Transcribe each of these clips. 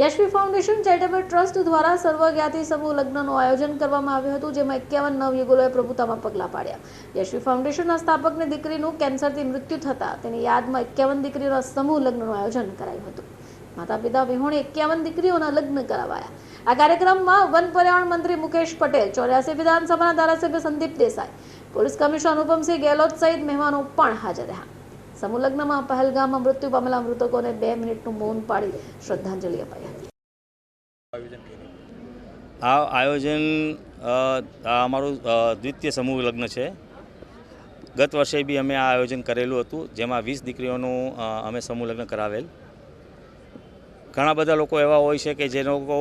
Yashvi foundation charitable trust દ્વારા સર્વજ્ઞાતિ સમૂહ લગ્નનું આયોજન કરવામાં આવ્યું હતું, જેમાં એકાવન નવયુગલોએ પ્રભુતામાં પગલાં પાડ્યા. યશવી ફાઉન્ડેશનના સ્થાપકની દીકરીનું કેન્સરથી મૃત્યુ થતાં તેની યાદમાં એકાવન દીકરીઓના સમૂહ લગ્નનું આયોજન કરાયું હતું. માતા પિતા વિહોણે એકાવન દીકરીઓના લગ્ન કરાવાયા. આ કાર્યક્રમમાં વન પર્યાવરણ મંત્રી મુકેશ પટેલ, ચોર્યાસી વિધાનસભાના ધારાસભ્ય સંદીપ દેસાઈ, પોલીસ કમિશનર અનુપમસિંહ ગેહલોત સહિત મહેમાનો પણ હાજર રહ્યા. સમૂહ લગ્નમાં પહેલગામમાં મૃત્યુ પામેલા મૃતકોને બે મિનિટનું મૌન પાડી શ્રદ્ધાંજલિ અપાઈ હતી. આ આયોજન અમારું દ્વિતીય સમૂહ લગ્ન છે. ગત વર્ષે બી અમે આ આયોજન કરેલું હતું, જેમાં વીસ દીકરીઓનું અમે સમૂહ લગ્ન કરાવેલ. ઘણા બધા લોકો એવા હોય છે કે જે લોકો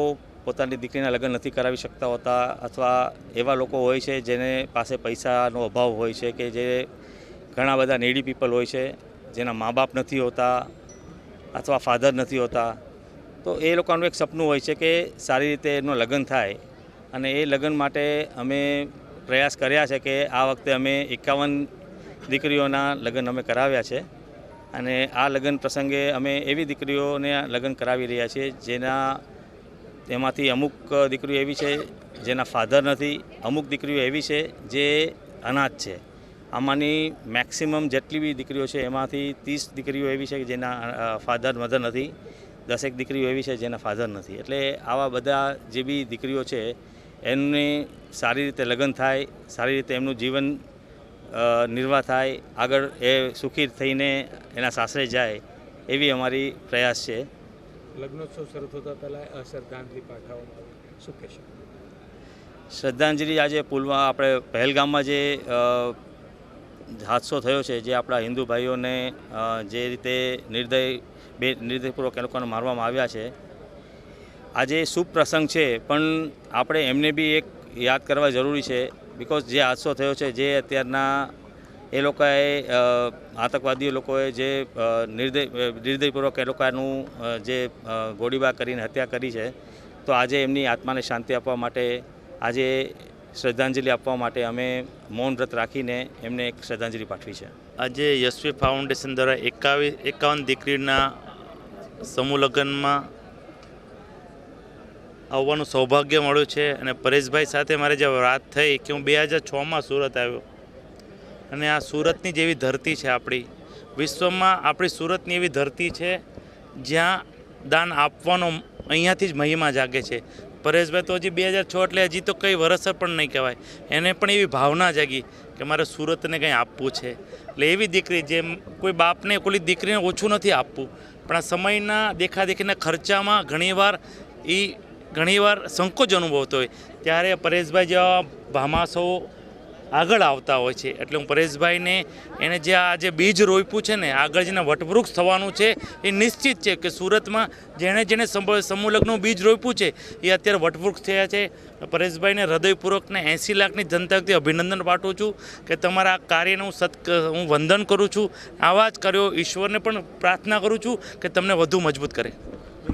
પોતાની દીકરીના લગ્ન નથી કરાવી શકતા હોતા, અથવા એવા લોકો હોય છે જેને પાસે પૈસાનો અભાવ હોય છે કે જે ઘણા બધા નેડી પીપલ હોય છે, જેના મા બાપ નથી હોતા અથવા ફાધર નથી હોતા. તો એ લોકોનું એક સપનું હોય છે કે સારી રીતે એનું લગ્ન થાય અને એ લગ્ન માટે અમે પ્રયાસ કર્યા છે કે આ વખતે અમે એકાવન દીકરીઓના લગ્ન અમે કરાવ્યા છે અને આ લગ્ન પ્રસંગે અમે એવી દીકરીઓને લગ્ન કરાવી રહ્યા છીએ જેના તેમાંથી અમુક દીકરીઓ એવી છે જેના ફાધર નથી, અમુક દીકરીઓ એવી છે જે અનાથ છે. આમાંની મેક્સિમમ જેટલી બી દીકરીઓ છે એમાંથી ત્રીસ દીકરીઓ એવી છે કે જેના ફાધર મધર નથી. દસેક દીકરીઓ એવી છે જેના ફાધર નથી. એટલે આવા બધા જે બી દીકરીઓ છે એમને સારી રીતે લગ્ન થાય સારી રીતે એમનું જીવન નિર્વાહ થાય આગળ એ સુખી થઈને એના સાસરે જાય એવી અમારી પ્રયાસ છે. લગ્નોત્સવ શરૂ થતા પહેલાં શ્રદ્ધાંજલિ પાઠવવામાં શું કહેશો? શ્રદ્ધાંજલિ આજે પુલવા આપણે પહેલગામમાં જે હાદસો થયો છે જે આપણા હિન્દુ ભાઈઓને જે રીતે નિર્દય, બે નિર્દયપૂર્વક એ લોકોને મારવામાં આવ્યા છે. આજે શુભ પ્રસંગ છે, પણ આપણે એમને બી એક યાદ કરવા જરૂરી છે બિકોઝ જે હાદસો થયો છે, જે અત્યારના એ લોકોએ આતંકવાદીઓ લોકોએ જે નિર્દય નિર્દયપૂર્વક એ લોકોનું જે ગોળીબાર કરીને હત્યા કરી છે, તો આજે એમની આત્માને શાંતિ આપવા માટે આજે શ્રદ્ધાંજલિ આપવા માટે અમે મૌન વ્રત રાખીને એમને એક શ્રદ્ધાંજલિ પાઠવી છે. આજે યશવી ફાઉન્ડેશન દ્વારા એકાવી, એકાવન દીકરીના સમૂહ લગ્નમાં આવવાનું સૌભાગ્ય મળ્યું છે અને પરેશભાઈ સાથે મારે જે વાત થઈ કે હું બે હજાર છમાં સુરત આવ્યો. અને આ સુરતની જેવી ધરતી છે આપણી. વિશ્વમાં આપણી સુરતની એવી ધરતી છે જ્યાં દાન આપવાનો અહીંયાથી જ મહિમા જાગે છે. પરેશભાઈ તો હજી બે હજાર છ એટલે હજી તો કંઈ વરસ પણ નહીં કહેવાય. એને પણ એવી ભાવના જાગી કે મારે સુરતને કંઈ આપવું છે. એટલે એવી દીકરી જેમ કોઈ બાપને કોઈ દીકરીને ઓછું નથી આપવું. પણ આ સમયના દેખાદેખીના ખર્ચામાં ઘણીવાર એ ઘણીવાર સંકોચ અનુભવતો હોય. ત્યારે પરેશભાઈ જેવા ભામાસો આગળ આવતા હોય છે. એટલે હું પરેશભાઈને એને જે આ જે બીજ રોપ્યું છે ને, આગળ જેને વટવૃક્ષ થવાનું છે, એ નિશ્ચિત છે કે સુરતમાં જેણે જેણે સમૂહલગ્નનું સમૂહ બીજ રોપ્યું છે, એ અત્યારે વટવૃક્ષ થયા છે. પરેશભાઈને હૃદયપૂર્વકને એંસી લાખની જનતા અભિનંદન પાઠવું છું કે તમારા આ કાર્યને હું સત, હું વંદન કરું છું. આવા જ કાર્યો, ઈશ્વરને પણ પ્રાર્થના કરું છું કે તમને વધુ મજબૂત કરે.